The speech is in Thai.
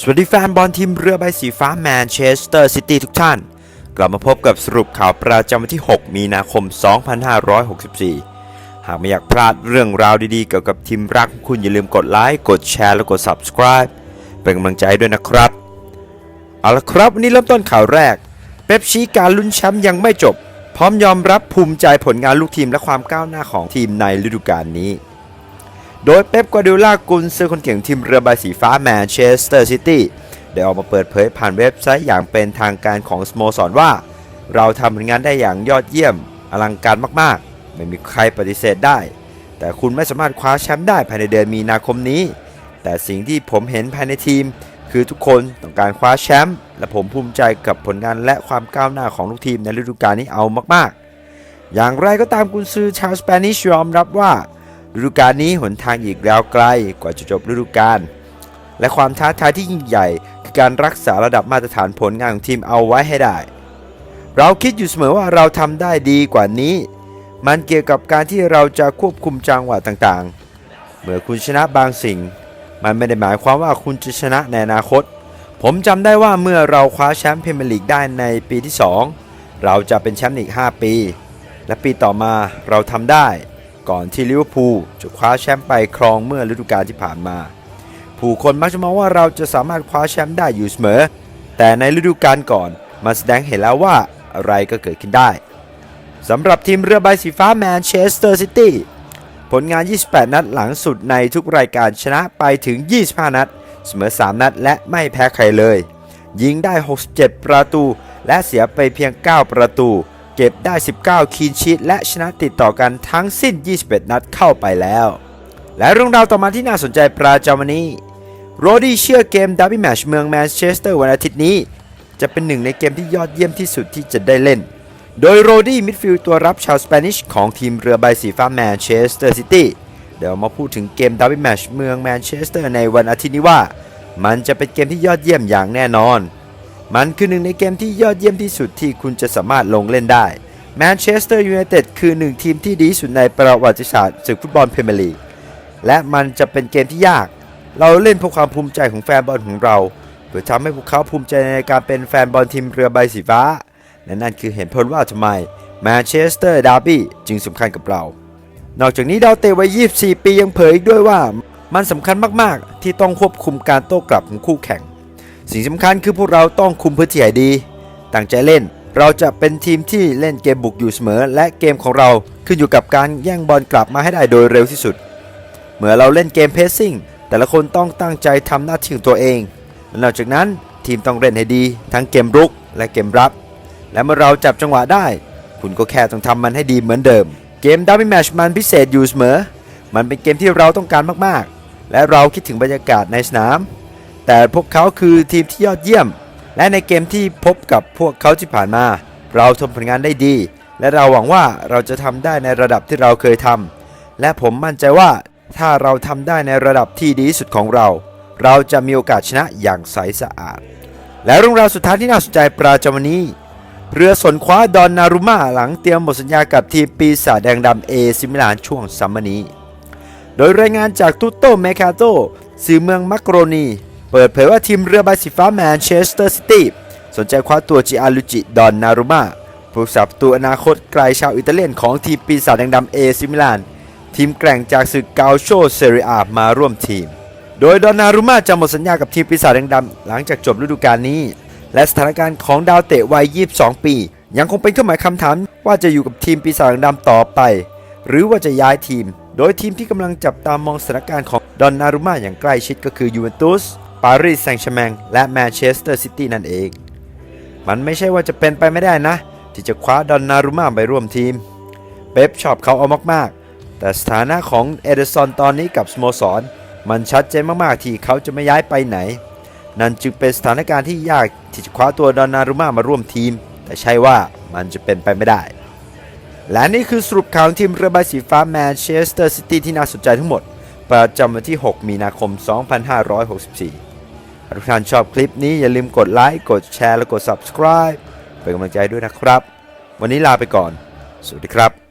สวัสดีแฟนบอลทีมเรือใบสีฟ้าแมนเชสเตอร์ซิตี้ทุกท่าน กลับมาพบกับสรุปข่าวประจำวันที่ 6 มีนาคม 2564 หากไม่อยากพลาดเรื่องราวดีๆ เกี่ยวกับทีมรักคุณอย่าลืมกดไลค์ กดแชร์ และกด Subscribe เป็นกำลังใจด้วยนะครับ เอาละครับ วันนี้เริ่มต้นข่าวแรก เป๊ปชี้การลุ้นแชมป์ยังไม่จบ พร้อมยอมรับภูมิใจผลงานลูกทีมและความก้าวหน้าของทีมในฤดูกาลนี้ โดยเป๊ปกวาดิโอลากุนซือคนเก่งทีมเรือใบสีฟ้าแมนเชสเตอร์ซิตี้ได้ออกมาเปิดเผยผ่านเว็บไซต์อย่างเป็นทางการของสโมสรว่า เราทำผลงานได้อย่างยอดเยี่ยม อลังการมากๆ ไม่มีใครปฏิเสธได้ แต่คุณไม่สามารถคว้าแชมป์ได้ภายในเดือนมีนาคมนี้ แต่สิ่งที่ผมเห็นภายในทีม คือทุกคนต้องการคว้าแชมป์และผมภูมิใจกับผลงานและความก้าวหน้าของลูกทีมในฤดูกาลนี้เอามากๆ อย่างไรก็ตามกุนซือชาวสเปนิชยอมรับว่า ฤดูกาลนี้หนทางอีกยาวไกลกว่าจะจบฤดูกาลและความท้าทายที่ยิ่งใหญ่คือการรักษาระดับมาตรฐานผลงานของทีมเอาไว้ให้ได้ เราคิดอยู่เสมอว่าเราทำได้ดีกว่านี้ มันเกี่ยวกับการที่เราจะควบคุมจังหวะต่างๆ เมื่อคุณชนะบางสิ่ง มันไม่ได้หมายความว่าคุณจะชนะในอนาคต ผมจำได้ว่าเมื่อเราคว้าแชมป์พรีเมียร์ลีกได้ในปีที่ 2 เราจะเป็นแชมป์อีก 5 ปี และปีต่อมาเราทำได้ ก่อนที่ลิเวอร์พูลจะคว้าแชมป์ไปครองเมื่อฤดูกาลที่ผ่านมา ผู้คนมักจะมองว่าเราจะสามารถคว้าแชมป์ได้อยู่เสมอ แต่ในฤดูกาลก่อนมันแสดงเห็นแล้วว่าอะไรก็เกิดขึ้นได้สำหรับทีมเรือใบสีฟ้าแมนเชสเตอร์ซิตี้ผลงาน 28 นัดหลังสุดในทุกรายการชนะไปถึง 25 นัด เสมอ 3 นัดและไม่แพ้ใครเลย ยิงได้ 67 ประตู และเสียไปเพียง 9 ประตู เก็บได้ 19 คีนชีตและชนะติดต่อกันทั้งสิ้น 21 นัดเข้าไปแล้ว และเรื่องราวต่อมาที่น่าสนใจประจำวันนี้ โรดี้เชื่อเกมดับบิแมชเมืองแมนเชสเตอร์วันอาทิตย์นี้ จะเป็นหนึ่งในเกมที่ยอดเยี่ยมที่สุดที่จะได้เล่น โดยโรดี้มิดฟิลด์ตัวรับชาวสเปนิชของทีมเรือใบสีฟ้าแมนเชสเตอร์ซิตี้เดี๋ยวมาพูดถึงเกมดับบิแมชเมืองแมนเชสเตอร์ในวันอาทิตย์นี้ว่า มันจะเป็นเกมที่ยอดเยี่ยมอย่างแน่นอน มันคือหนึ่งในเกมที่ยอดเยี่ยมที่สุดที่คุณจะสามารถลงเล่นได้แมนเชสเตอร์ยูไนเต็ดคือหนึ่งทีมที่ดีสุดในประวัติศาสตร์ศึกฟุตบอลพรีเมียร์ลีกและมันจะเป็นเกมที่ยาก เราเล่นเพราะความภูมิใจของแฟนบอลของเราเพื่อทำให้พวกเขาภูมิใจในการเป็นแฟนบอลทีมเรือใบสีฟ้าและนั่นคือเหตุผลว่าทำไมแมนเชสเตอร์ดาร์บี้จึงสำคัญกับเรา นอกจากนี้ดาวเตะวัย 24 ปียังเผยอีกด้วยว่า มันสำคัญมาก ๆ ที่ต้องควบคุมการโต้กลับของคู่แข่ง สิ่งสำคัญคือพวกเราต้องคุมพื้นที่ให้ดี ตั้งใจเล่น เราจะเป็นทีมที่เล่นเกมบุกอยู่เสมอ และเกมของเราขึ้นอยู่กับการแย่งบอลกลับมาให้ได้โดยเร็วที่สุด เมื่อเราเล่นเกมเพสซิ่งแต่ละคนต้องตั้งใจทำหน้าที่ของตัวเองและนอกจากนั้นทีมต้องเล่นให้ดี ทั้งเกมรุกและเกมรับ และเมื่อเราจับจังหวะได้ คุณก็แค่ต้องทำมันให้ดีเหมือนเดิม เกมดับเบิลแมชมันพิเศษอยู่เสมอ มันเป็นเกมที่เราต้องการมากๆ และเราคิดถึงบรรยากาศในสนาม แต่พวกเขาคือทีมที่ยอดเยี่ยม และในเกมที่พบกับพวกเขาที่ผ่านมา เราทำผลงานได้ดี และเราหวังว่าเราจะทำได้ในระดับที่เราเคยทำและผมมั่นใจว่าถ้าเราทำได้ในระดับที่ดีสุดของเรา เราจะมีโอกาสชนะอย่างใสสะอาด และเรื่องราวสุดท้ายที่น่าสนใจประจำวันนี้ เรือสนคว้าดอนนารุมาหลังเตรียมหมดสัญญากับทีมปีศาจแดงดำเอซิมิลานช่วงซัมเมอร์นี้ โดยรายงานจากตุโตเมคาโตสื่อเมืองมักโรนี เปิดเผยว่าทีมเรือใบสีฟ้าแมนเชสเตอร์ซิตี้สนใจคว้าตัวจิอาลุจิ ดอนนารุมาผู้สับตัวอนาคตไกลชาวอิตาเลียนของทีมปีศาจแดงดำเอซิมิลาน ทีมแกร่งจากศึกเกาโชเซเรียมาร่วมทีม โดยดอนนารุมาจะหมดสัญญากับทีมปีศาจแดงดำหลังจากจบฤดูกาลนี้ และสถานการณ์ของดาวเตะวัย 22 ปี ยังคงเป็นเครื่องหมายคำถามว่าจะอยู่กับทีมปีศาจแดงดำต่อไป หรือว่าจะย้ายทีม โดยทีมที่กำลังจับตามองสถานการณ์ของดอนนารุมาอย่างใกล้ชิดก็คือยูเวนตุสารีสแซงต์แชร์แมงและแมนเชสเตอร์ซิตี้นั่นเอง มันไม่ใช่ว่าจะเป็นไปไม่ได้นะ ที่จะคว้าดอนนารุมาไปร่วมทีม เป๊ปชอบเขาเอามากๆ แต่สถานะของเอเดอร์สันตอนนี้กับสโมสร มันชัดเจนมากๆที่เขาจะไม่ย้ายไปไหน นั่นจึงเป็นสถานการณ์ที่ยากที่จะคว้าตัวดอนนารุมามาร่วมทีม แต่ใช่ว่ามันจะเป็นไปไม่ได้ และนี่คือสรุปข่าวทีมเรือใบสีฟ้าแมนเชสเตอร์ซิตี้ที่น่าสนใจทั้งหมดประจำวันที่ 6 มีนาคม 2564ถ้า ทุกท่านชอบคลิปนี้อย่าลืมกดไลค์กดแชร์และกด subscribe เป็นกำลังใจด้วยนะครับ วันนี้ลาไปก่อน สวัสดีครับ